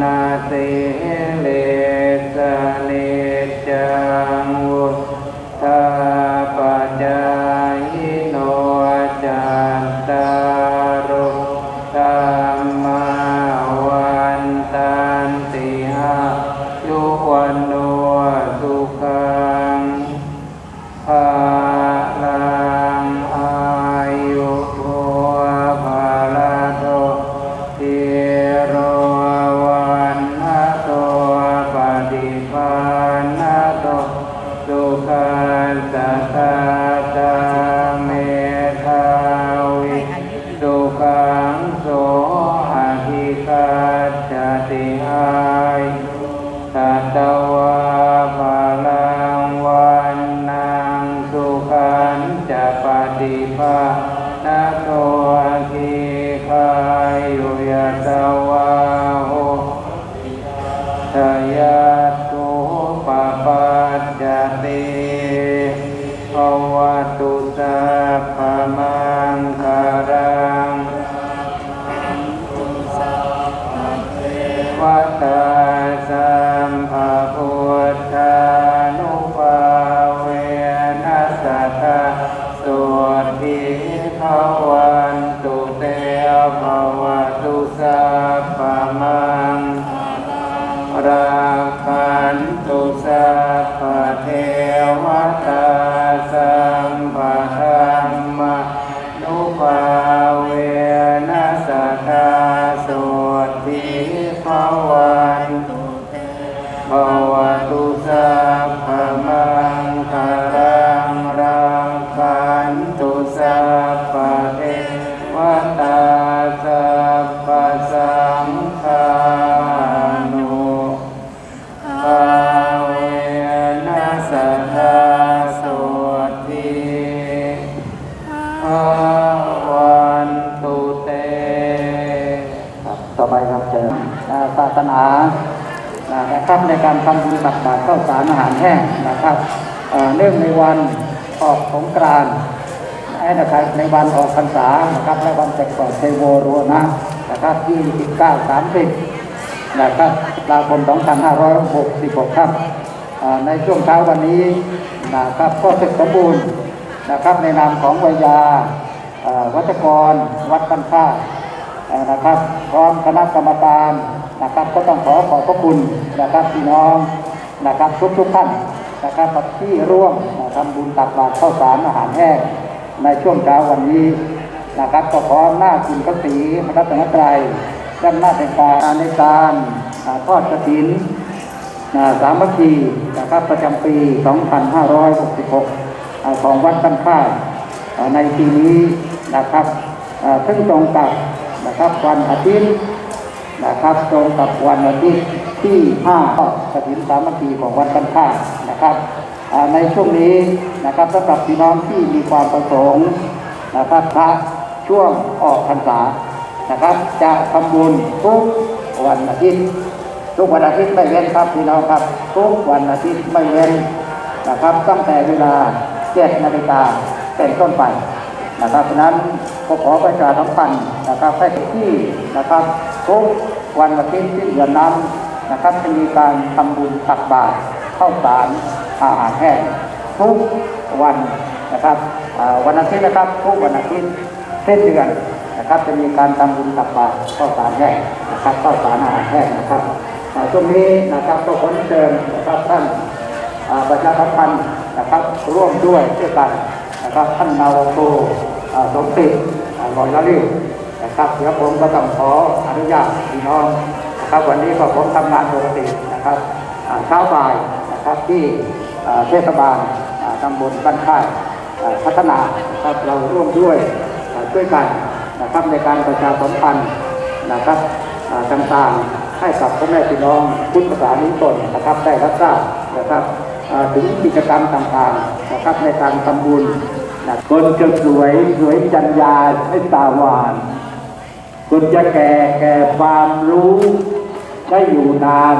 นาเต ภวันตุเตภวตุสัพพมังราคันตุสัพพเทวตาสัมปะธัมมานุภาเวนัสสะทาโสติภวันภวตุสั ข้าวสารอาหารแห้งนะครับเนื่องในวันออกสงกรานต์นะครับในวันออกพรรษานะครับและวันแต่ก่อนเทโวโรนะนะครับ29 30นะครับตุลาคม2566 ครับในช่วงเช้าวันนี้นะครับก็เสร็จสมบูรณ์นะครับในนามของวิยาวัชกร วัดบันค่านะครับพร้อมคณะกรรมการนะครับก็ต้องขอขอบพระคุณนะครับพี่น้อง นะครับทุกทุกท่านนะครับที่ร่วมทำบุญตักบาตรข้าวสารอาหารแห้งในช่วงเช้าวันนี้นะครับก็ขอหน้าคุณพระศรีพระรัตนตรัยด้านหน้าในการในการอ่าทอดกฐินสามัคคีนะครับประจำปี 2566 ของวัดบ้นค่าในปีนี้นะครับซึ่งตรงกับนะครับวันอาทิตย์นะครับตรงกับวันอาทิตย์ ที่5กฐินสามัคคีของวัดบ้านค่านะครับในช่วงนี้นะครับสำหรับพี่น้องที่มีความประสงค์นะครับพระช่วงออกพรรษานะครับ จะทำบุญทุกวันอาทิตย์ทุกวันอาทิตย์ไม่เว้นครับพี่น้องครับ ทุกวันอาทิตย์ไม่เว้นนะครับตั้งแต่เวลา7นาฬิกาเป็นต้นไปนะครับฉะนั้นก็ขอประชาสัมพันธ์นะครับให้ที่นะครับทุกวันอาทิตย์ที่เดือนนั้น นะครับจะมีการทำบุญตักบาตรข้าวสารอาหารแห้งทุกวันนะครับวันอาทิตย์นะครับทุกวันอาทิตย์เส้นเดือนนะครับ จะมีการทำบุญตักบาตรข้าวสารแห้งนะครับข้าวสารอาหารแห้งนะครับช่วงนี้นะครับก็ขอเชิญนะครับท่านประชาสัมพันธ์นะครับร่วมด้วยช่วยกันนะครับท่านนาวาโทสมศิลอยละลิ้วนะครับเดี๋ยวผมก็ต้องขออนุญาตพี่น้อง นะครับ วันนี้ก็ผมทำงานปกตินะครับเช้าบ่ายนะครับที่เทศบาลตำบลบ้านค่ายพัฒนาครับเราร่วมด้วยช่วยกันนะครับในการประชาสัมพันธ์นะครับต่างๆให้กับพ่อแม่พี่น้องพุทธศาสนิกชนนะครับได้รับทราบนะครับถึงกิจกรรมต่างๆนะครับในการทำบุญนะคนจะสวยสวยจัญญาให้ตาหวาน คนจะแก่แก่ความรู้ ได้อยู่นาน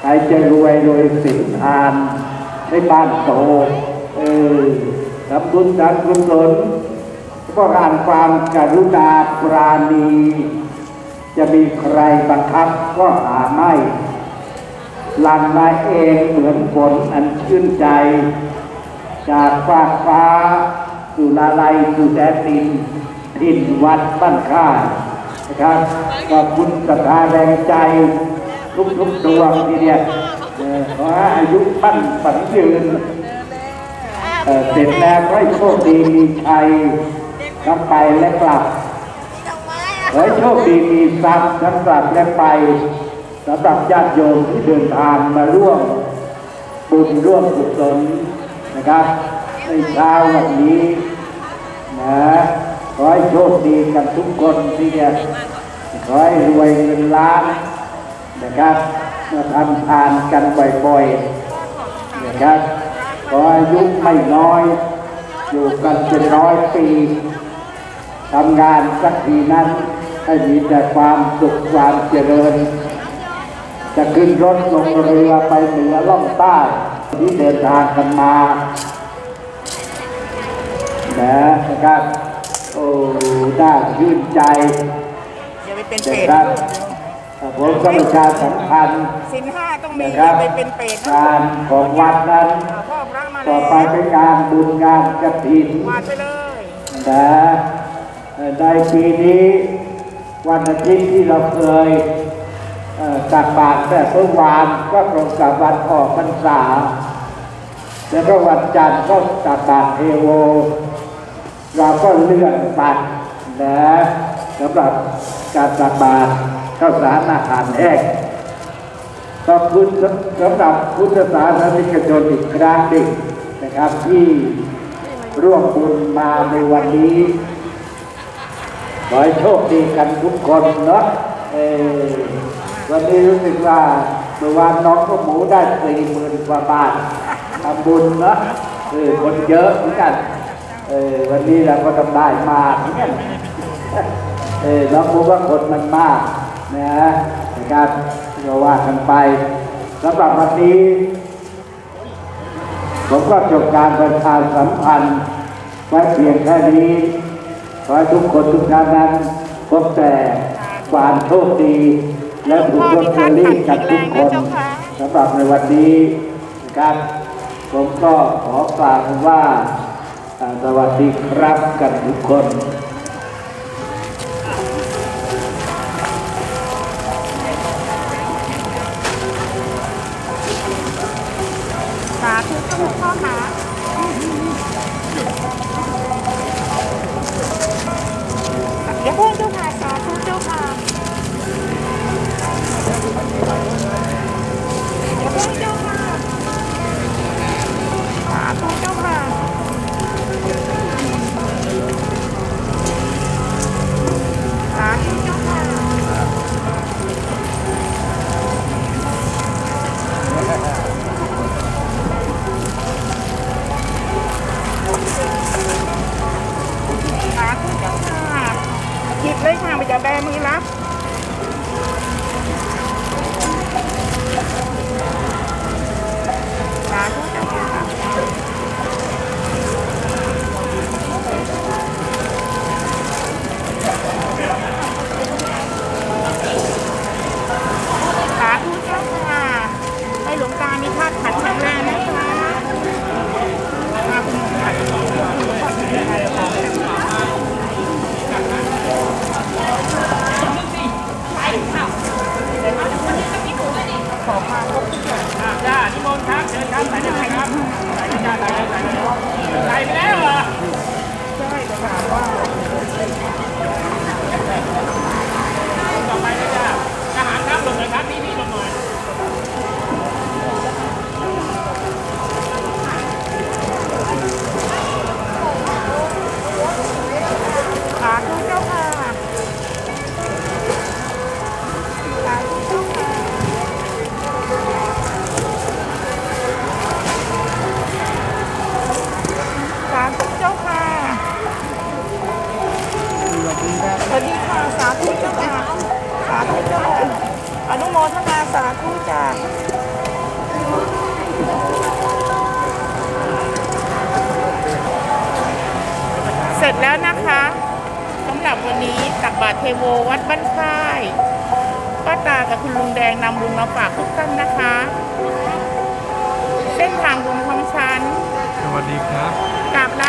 ใครจะรวยรวยสินทานได้บ้านโต เออทำบุญทำกุศลก็รานความกรุณาปราณี จะมีใครบังคับก็หาไม่หลังมาเองเหมือนฝนอันชื่นใจ จากฟากฟ้าสู่ลาลัยสู่แดนดินทินวัดบ้านค่า ครับขอบคุณศรัทธาแรงใจทุกๆดวงทีเดียวเอ่อขออายุมั่นฝันยืนเอ่อเสร็จแล้วก็ให้โชคดีมีชัยทั้งไปและกลับขอให้โชคดีมีทรัพย์ทั้งกลับและไปสำหรับญาติโยมที่เดินทางมาร่วมบุญร่วมกุศลนะครับในเช้าวันนี้นะ ขอให้โชคดีกันทุกคนที่เนี่ยขอให้รวยเงินล้านนะครับมาทำทานกันบ่อยๆนะครับขออายุไม่น้อย อยู่กันเป็นร้อยปีทำงานสักทีนั้นให้มีแต่ความสุขความเจริญ จะขึ้นรถลงเรือไปเหนือล่องใต้ที่เดินทางกันมานะครับ โอ้ได้ชื่นใจอย่าไปเป็นนะเป็ดครับผมก็ประชาสัมพันธ์สินห้าต้องมีนะคอย่ารับไปเป็นเป็ดนะการของวัดนั้น พ่อพระมาต่แล้อวไปเป็นการบุญงานกระถิน วาดไปเลยนะในปีนี้วันอาทิตย์ที่เราเคยเอ่อตักบาตรแต่เมื่อวานก็ตรงกับวันออกพรรษา แล้วก็วันจันทร์ก็ตักบาตรเทโว เราก็เลื่อนไปนะสำหรับการตักบาตรข้าวสารอาหารแห้งขอบคุณสำหรับพุทธศาสนิกชนอีกครั้งหนึ่งนะครับที่ร่วมบุญมาในวันนี้ขอให้โชคดีกันทุกคนเนาะเออวันนี้รู้สึกว่าเมื่อวานน้องก็หมูได้สี่หมื่นกว่าบาททำบุญเนาะเออคนเยอะเหมือนกัน ออวันนี้เราก็ต้องได้มากเหมือเออน้องรู้ว่าคนมันมากนะนะครับก็ว่ากันไปสำหรับวันนี้ ผมก็จบการประชาสัมพันธ์ไว้เพียงแค่นี้ขอให้ทุกคนทุกท่านนั้นพบแต่ความโชคดี และถูกลอตเตอรี่กันทุกคนสำหรับในวันนี้นะครับผมก็ขอกล่าวว่า อ่าสวั ได้ทางไปจากแบมือรับ เทโววัดบ้านค่ายป้าตากับคุณลุงแดงนำบุญมาฝากทุกท่านนะคะ เส้นทางบุญของฉันสวัสดีครับกราบล